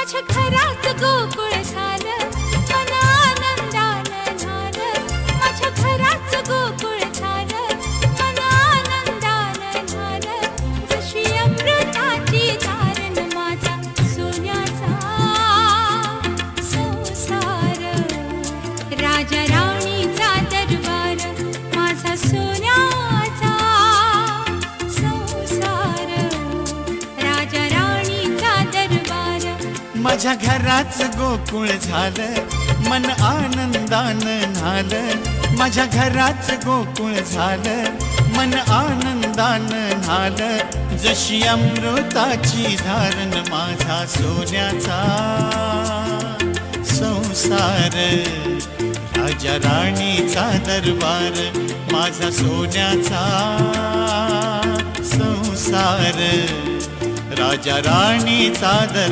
माझ्या घरात गोकुळ माझ्या घराच गोकुळ झालं, मन आनंदानं न्हालं. माझ्या घराच गोकुळ झालं, मन आनंदानं न्हालं. जशी अमृताची धारण माझा सोन्याचा संसार. राजा राणीचा दरबार माझा सोन्याचा संसार. राजा राणीचा दरबार